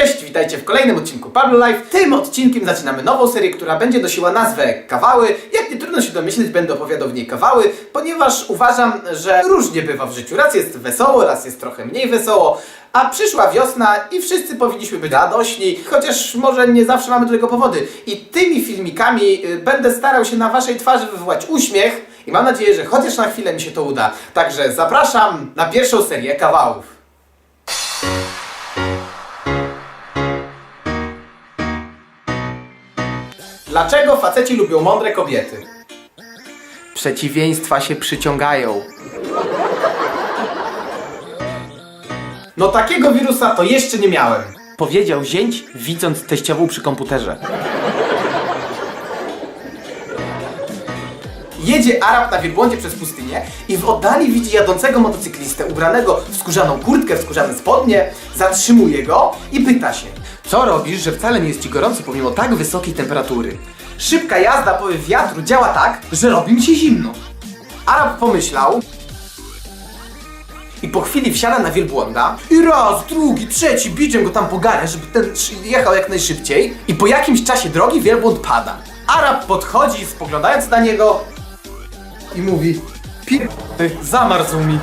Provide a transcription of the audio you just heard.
Cześć, witajcie w kolejnym odcinku Pablo Life. Tym odcinkiem zaczynamy nową serię, która będzie nosiła nazwę Kawały. Jak nie trudno się domyśleć, będę opowiadał w niej kawały, ponieważ uważam, że różnie bywa w życiu. Raz jest wesoło, raz jest trochę mniej wesoło, a przyszła wiosna i wszyscy powinniśmy być radośni, chociaż może nie zawsze mamy do tego powody. I tymi filmikami y, będę starał się na waszej twarzy wywołać uśmiech i mam nadzieję, że chociaż na chwilę mi się to uda. Także zapraszam na pierwszą serię kawałów. Dlaczego faceci lubią mądre kobiety? Przeciwieństwa się przyciągają. No takiego wirusa to jeszcze nie miałem. Powiedział zięć, widząc teściową przy komputerze. Jedzie Arab na wielbłądzie przez pustynię i w oddali widzi jadącego motocyklistę ubranego w skórzaną kurtkę, w skórzane spodnie, zatrzymuje go i pyta się Co robisz, że wcale nie jest ci gorąco pomimo tak wysokiej temperatury? Szybka jazda po wiatru działa tak, że robi mi się zimno. Arab pomyślał i po chwili wsiada na wielbłąda i raz, drugi, trzeci, biczem go tam pogania, żeby ten jechał jak najszybciej i po jakimś czasie drogi wielbłąd pada. Arab podchodzi, spoglądając na niego i mówi Pi... zamarzł mi.